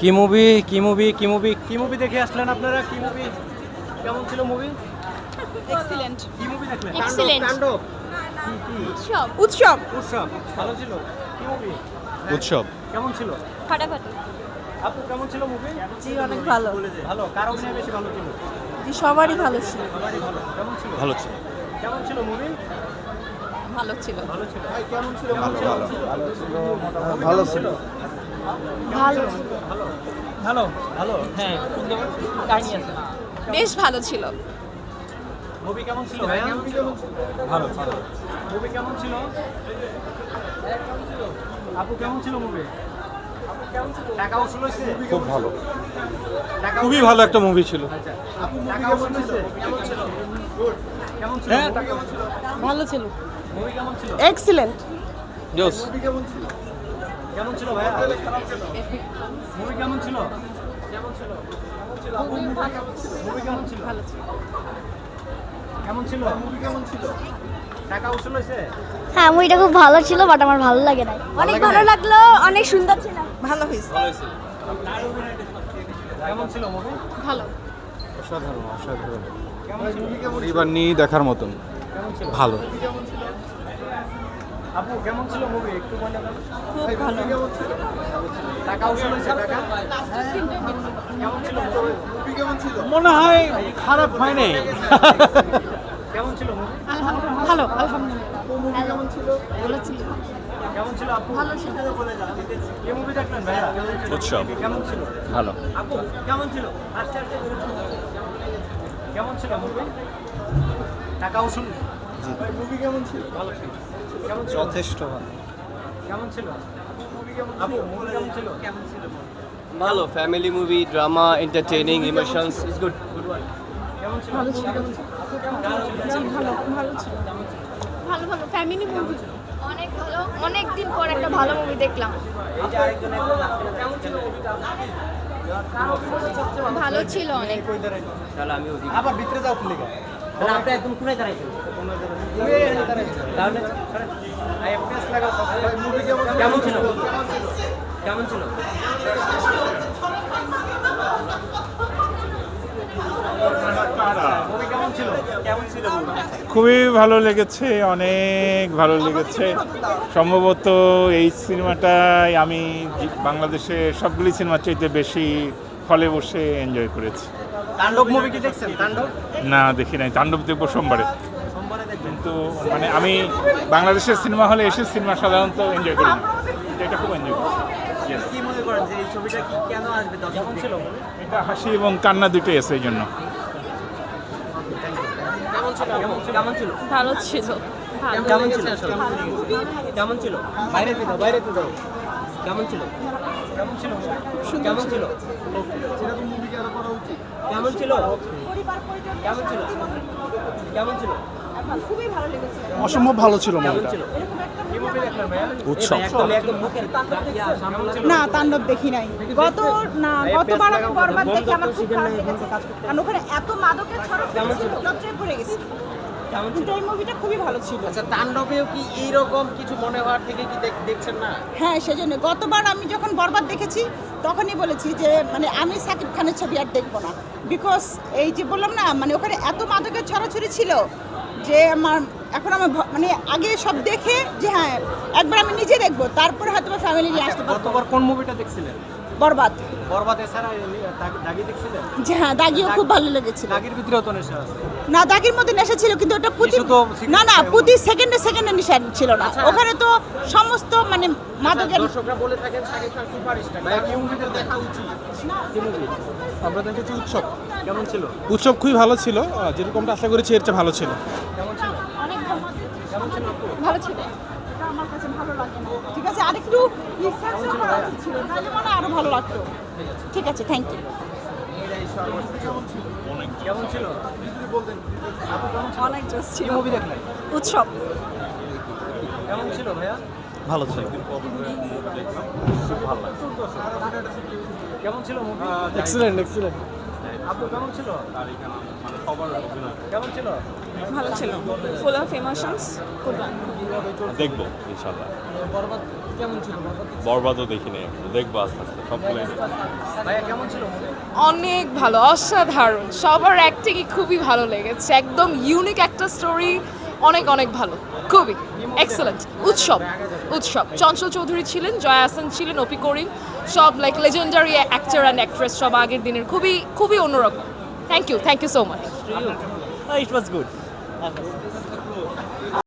কি মুভি কি মুভি কি মুভি কি মুভি দেখে আসলেন আপনারা? কি মুভি কেমন ছিল মুভি এক্সিলেন্ট কি মুভি দেখলেন? Excellent. তাণ্ডব উৎসব। উৎসব। উৎসব। ভালো ছিল? কি মুভি উৎসব। কেমন ছিল? ফাটাফাটি। আপু কেমন ছিল মুভি জি অনেক ভালো। ভালো। কার অভিনয় বেশি ভালো ছিল? জি সবারই ভালো ছিল। সবারই ভালো। কেমন ছিল? ভালো ছিল। কেমন ছিল মুভি ভালো ছিল। ভালো ছিল। কেমন ছিল? ভালো ছিল? ভালো ছিল? ভালো। ভালো? ভালো? হ্যাঁ কাহিনী আছে। বেশ ভালো ছিল। মুভি কেমন ছিল ভালো ভালো। মুভি কেমন ছিল? আপু কেমন ছিল মুভি? টাকা খুব ভালো। খুবই ভালো একটা মুভি ছিল। আচ্ছা আপু টাকা উসুল হয়েছে কেমন ছিল? কেমন ছিল? হ্যাঁ। মুভি ছিল? ভালো ছিল। কেমন ছিল? এক্সিলেন্ট জোস কেমন ছিল ভাইয়া মুভি কেমন ছিল কেমন ছিল মুভি কেমন ছিল ভালো ছিল কেমন ছিল মুভি কেমন ছিল টাকা উসুল হয়েছে হ্যাঁ মুভিটা খুব ভালো ছিল বাট আমার ভালো লাগে না অনেক ভালো লাগল অনেক সুন্দর ছিল ভালো হয়েছে কেমন ছিল মুভি ভালো অসাধারণ অসাধারণ পরিবার নিয়ে দেখার মতন কেমন ছিল ভালো আপু কেমন ছিল মুভি একটু দাও। খুব ভালো। টাকা উসুল হয়েছে টাকা? কেমন ছিল মুভি কেমন ছিল? মনে হয় খারাপ হয় নাই। কেমন ছিল মুভি ভালো আলহামদুলিল্লাহ। কেমন ছিল? ভালো ছিল। কেমন ছিল আপু? ভালো ছিল। বলে যান। কি মুভি দেখলেন ভাইয়া? উৎসব। কেমন ছিল? ভালো। আপু কেমন ছিল? আস্তে আস্তে কেমন ছিল মুভি টাকা উসুল? মুভি কেমন ছিল ভালো ছিল কেমন যথেষ্ট ভালো কেমন ছিল আপু মুভি কেমন ছিল কেমন ছিল ভালো family movie drama entertaining emotions is good কেমন ছিল ভালো ছিল কেমন ছিল আপু ছিল ভালো ভালো ছিল ভালো ভালো ফ্যামিলি মুভি অনেক ভালো অনেক দিন পর একটা ভালো মুভি দেখলাম ভালো ছিল অনেক তাহলে আমি ওদিকে আবার ভিতরে যাও আপনি একদম কোনায় দাঁড়াইছেন তাহলে কেমন ছিল? কেমন ছিল? মুভি কেমন ছিল কেমন ছিল মুভি খুবই ভালো লেগেছে অনেক ভালো লেগেছে। সম্ভবত এই সিনেমাটাই আমি বাংলাদেশে সবগুলি সিনেমার চাইতে বেশি হলে বসে এনজয় করেছি। তাণ্ডব মুভি কি দেখছেন? তাণ্ডব? না দেখি নাই। তাণ্ডব দেখব সোমবারে। কিন্তু মানে আমি বাংলাদেশের সিনেমা হলে এসে সিনেমা সাধারণত এনজয় করি না কিন্তু এটা খুব এনজয় করি মনে এটা হাসি এবং কান্না দুটোই আছে এই জন্য কেমন ছিল কেমন ছিল ভালো ছিল কেমন ছিল কেমন ছিল বাইরে বাইরে কেমন ছিল কেমন ছিল কেমন ছিল কেমন ছিল কেমন ছিল কেমন ছিল অসম্ভব ভালো ছিল উৎসব। না তাণ্ডব দেখি নাই। গত না গতবার আমি বরবাদ দেখে আমার খুব খারাপ লেগেছে। কারণ ওখানে এত মাদকের ছড়া লজ্জায় পড়ে গেছি। কিন্তু এই মুভিটা খুবই ভালো ছিল। আচ্ছা তাণ্ডবেও কি এইরকম কিছু মনে হওয়ার থেকে কি দেখছেন না? হ্যাঁ সেজন্য। গতবার আমি যখন বরবাদ দেখেছি তখনই বলেছি যে মানে আমি সাকিব খানের ছবি আর দেখব না। বিকজ এই যে বললাম না মানে ওখানে এত মাদকের ছড়াছড়ি ছিল যে আমার, এখন আমার মানে আগে সব দেখে যে হ্যাঁ একবার আমি নিজে দেখব, তারপরে হয়তো ফ্যামিলি নিয়ে আসতে পারব। কোন মুভিটা দেখছিলেন? বরবাদ। বরবাদ এছাড়া দাগি দেখছিলেন হ্যাঁ দাগিও খুব ভালো লেগেছিল। দাগির ভিতরেও তো নেশা আছে। না দাগের মধ্যে নেশা ছিল কিন্তু ওটা প্রতি না না প্রতি সেকেন্ডে সেকেন্ডে নেশা ছিল না। ওখানে তো সমস্ত মানে মাদকের দর্শকরা বলে থাকেন শাকিব খান সুপারস্টার ভাই কি মুভিটা দেখা উচিত। আমরা দেখেছি উৎসব। কেমন ছিল? উৎসব খুবই ভালো ছিল। যেরকমটা আশা করেছি এর চেয়ে ভালো ছিল। কেমন ছিল? কেমন ছিল? ভালো ছিল। এটা আমার কাছে ভালো লাগে না। ঠিক আছে? আরেকটু research করা উচিত ছিল তাহলে মনে হয় আরও ভালো লাগতো। ঠিক আছে থ্যাংক ইউ কেমন ছিল? অনেক জোস ছিল। উৎসব। কেমন ছিল ভাইয়া? ভালো ছিল। কেমন ছিল মুভি এক্সিলেন্ট এক্সিলেন্ট আপু কেমন ছিল? কেমন ছিল? ভালো ছিল। ফুল অফ ইমোশনস খুব ভালো দেখব ইনশাল্লাহ বরবাদ কেমন ছিল? বরবাদও দেখি নাই দেখব আস্তে আস্তে সবগুলোই ভাইয়া কেমন ছিল অনেক ভালো অসাধারণ। সবার অ্যাক্টিংই খুবই ভালো লেগেছে। একদম ইউনিক একটা স্টোরি অনেক অনেক ভালো। খুবই। এক্সেলেন্ট উৎসব উৎসব। চঞ্চল চৌধুরী ছিলেন, জয়া হাসান ছিলেন, অপি করিম। সব like legendary actor and actress সব আগের দিনের। খুবই খুবই অন্যরকম। Thank you thank you so much it was good